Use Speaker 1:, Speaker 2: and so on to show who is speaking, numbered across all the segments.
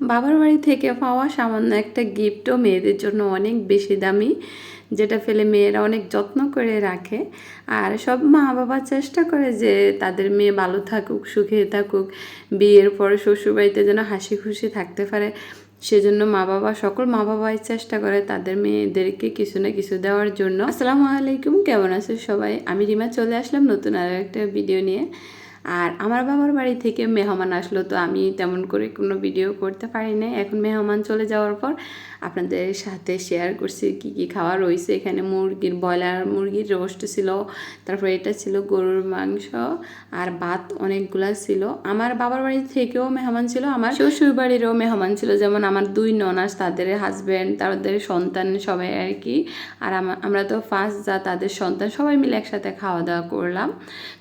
Speaker 1: বাবার বাড়ি থেকে পাওয়া সামান্য একটা গিফটও মেয়েদের জন্য অনেক বেশি দামি, যেটা ফেলে মেয়েরা অনেক যত্ন করে রাখে। আর সব মা বাবা চেষ্টা করে যে তাদের মেয়ে ভালো থাকুক, সুখে থাকুক, বিয়ের পরে শ্বশুরবাড়িতে যেন হাসি খুশি থাকতে পারে। সেজন্য মা বাবা সকল মা বাবাই চেষ্টা করে তাদের মেয়েদেরকে কিছু না কিছু দেওয়ার জন্য। আসসালামু আলাইকুম, কেমন আছে সবাই? আমি রিমা, চলে আসলাম নতুন আর একটা ভিডিও নিয়ে। আর আমার বাবার বাড়ি থেকে মেহমান আসলো, তো আমি তেমন করে কোনো ভিডিও করতে পারি না এখন মেহমান চলে যাওয়ার পর আপনাদের সাথে শেয়ার করছি কি কি খাওয়া রয়েছে। এখানে মুরগির ব্রয়লার, মুরগির রোস্ট ছিল, তারপর এটা ছিল গরুর মাংস আর ভাত অনেকগুলা ছিল। আমার বাবার বাড়ি থেকেও মেহমান ছিল, আমার শ্বশুর বাড়িরও মেহমান ছিল। যেমন আমার দুই ননাস তাদের হাজব্যান্ড তাদের সন্তান সবাই আর কি। আর আমা- আমরা তো ফার্স্ট যা তাদের সন্তান, সবাই মিলে একসাথে খাওয়া দাওয়া করলাম।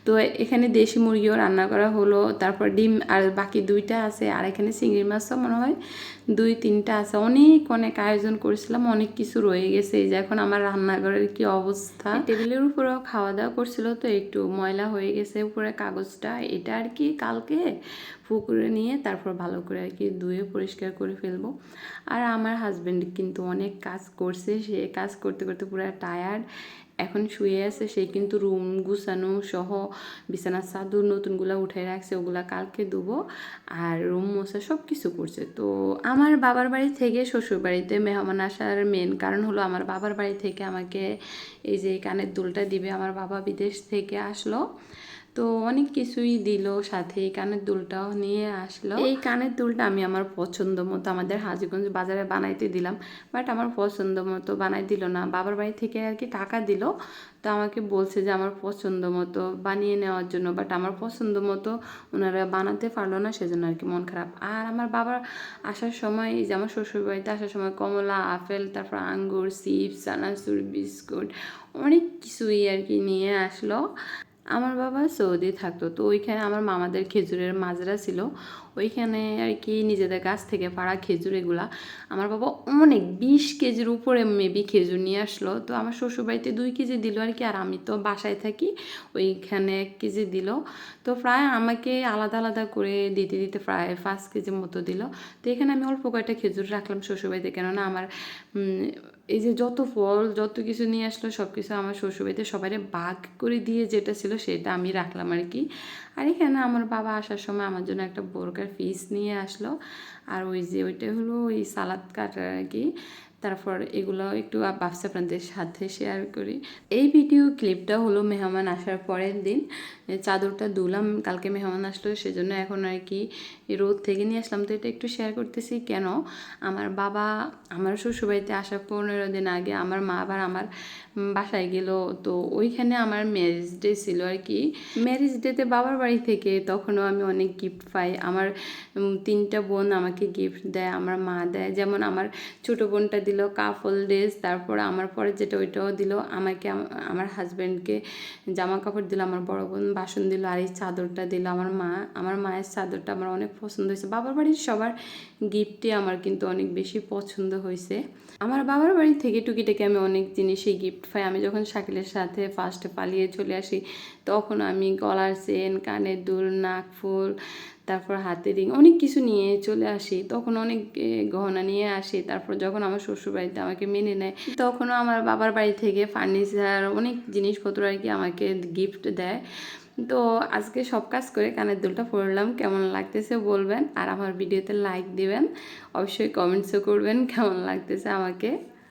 Speaker 1: তো এখানে দেশি মুরগিও রান্না করা হলো, তারপর ডিম আর বাকি দুইটা আছে, আর এখানে চিংড়ি মাছও মনে হয় দুই, তিনটা আছে। অনেক অনেক আয়োজন করেছিলাম, অনেক কিছু রয়ে গেছে। এই যে এখন আমার রান্নাঘরের কি অবস্থা? টেবিলের উপরেও খাওয়া দাওয়া করছিল তো, একটু ময়লা হয়ে গেছে উপরে কাগজটা। এটা আর কি কালকে পুকুরে নিয়ে তারপর ভালো করে আর কি ধুয়ে পরিষ্কার করে ফেলব। আর আমার হাজব্যান্ড কিন্তু অনেক কাজ করছে, সে কাজ করতে করতে পুরো টায়ার্ড এখন শুয়ে আছে, সে কিন্তু রুম গুছানো সহ বিছানার চাদর নতুনগুলো উঠে রাখছে, ওগুলা কালকে দেবো আর রুম মোছা সব কিছু করছে। তো আমার বাবার বাড়ি থেকে শ্বশুর বাড়িতে মেহমান আসার মেন কারণ হলো আমার বাবার বাড়ি থেকে আমাকে এই যে কানের দুলটা দিবে, আমার বাবা বিদেশ থেকে আসলো। তো অনেক কিছুই দিল সাথে, এই কানের দুলটাও নিয়ে আসলো। এই কানের দুলটা আমি আমার পছন্দ মতো আমাদের হাজিগঞ্জ বাজারে বানাইতে দিলাম, বাট আমার পছন্দ মতো বানাই দিল না। বাবার বাড়ি থেকে আর কি টাকা দিল, তো আমাকে বলছে যে আমার পছন্দ মতো বানিয়ে নেওয়ার জন্য, বাট আমার পছন্দ মতো ওনারা বানাতে পারল না, সেজন্য আর কি মন খারাপ। আর আমার বাবার আসার সময় যে আমার শ্বশুরবাড়িতে আসার সময় কমলা, আপেল, তারপর আঙ্গুর, চিপস চানাচুর বিস্কুট, অনেক কিছুই আর কি নিয়ে আসলো। আমার বাবা সৌদি থাকতো, তো ওইখানে আমার মামাদের খেজুরের মাজরা ছিল। ওইখানে আর কি নিজেদের গাছ থেকে পাড়া খেজুর এগুলা। আমার বাবা অনেক, বিশ কেজির উপরে মেবি খেজুর নিয়ে আসলো। তো আমার শ্বশুরবাড়িতে দুই কেজি দিল আর কি, আর আমি তো বাসায় থাকি, ওইখানে এক কেজি দিল। তো প্রায় আমাকে আলাদা আলাদা করে দিতে দিতে প্রায় পাঁচ কেজি মতো দিল। তো এখানে আমি অল্প কয়েকটা খেজুর রাখলাম শ্বশুরবাড়িতে, কেননা আমার এই যে যত ফল, যত কিছু নিয়ে আসলো সব কিছু আমার শ্বশুরবাড়িতে সবাই ভাগ করে দিয়ে যেটা ছিল সেটা আমি রাখলাম আর কি। আর এখানে আমার বাবা আসার সময় আমার জন্য একটা বোরকার ফিস নিয়ে আসলো। আর ওই যে ওইটা হলো ওই সালাদ কাটার আর কি তারপর এগুলো একটু ভাবছি আপনাদের সাথে শেয়ার করি। এই ভিডিও ক্লিপটা হলো মেহমান আসার পরের দিন। চাদরটা ধুলাম, কালকে মেহমান আসলো, সেজন্য এখন আর কি রোদ থেকে নিয়ে আসলাম। তো এটা একটু শেয়ার করতেছি, কেন? আমার বাবা, আমার শ্বশুরবাড়িতে আসার পনেরো দিন আগে আমার মা আবার আমার বাসায় গেল। তো ওইখানে আমার ম্যারেজ ডে ছিল আর কি ম্যারেজ ডেতে বাবার বাড়ি থেকে তখনও আমি অনেক গিফট পাই। আমার তিনটা বোন আমাকে গিফট দেয়, আমার মা দেয়। যেমন আমার ছোটো বোনটা দিল কাফল ড্রেস তারপর আমার পরে যেটা ওইটাও দিল, আমাকে আমার হাজব্যান্ডকে জামা কাপড় দিল, আমার বড় বোন বাসন দিল, আর এই চাদরটা দিল আমার মা। আমার মায়ের চাদরটা আমার অনেক পছন্দ হয়েছে। বাবার বাড়ির সবার গিফটই আমার কিন্তু অনেক বেশি পছন্দ হয়েছে। আমার বাবার বাড়ি থেকে টুকিটাকি আমি অনেক জিনিসই গিফট পাই। আমি যখন শাকিলের সাথে ফার্স্টে পালিয়ে চলে আসি, তখন আমি গলার চেন কানের দুল নাকফুল তারপর হাতে রিং অনেক কিছু নিয়ে চলে আসি। তখন অনেক গহনা নিয়ে আসি। তারপর যখন আমার শ্বশুরবাড়িতে আমাকে মেনে নেয়, তখনও আমার বাবার বাড়ি থেকে ফার্নিচার অনেক জিনিসপত্র আর কি আমাকে গিফট দেয়। তো আজকে সব কাজ করে কানের দুলটা পরলাম। কেমন লাগতেছে বলবেন? আর আমার ভিডিওতে লাইক দিবেন। অবশ্যই কমেন্টসও করবেন। কেমন লাগতেছে আমাকে?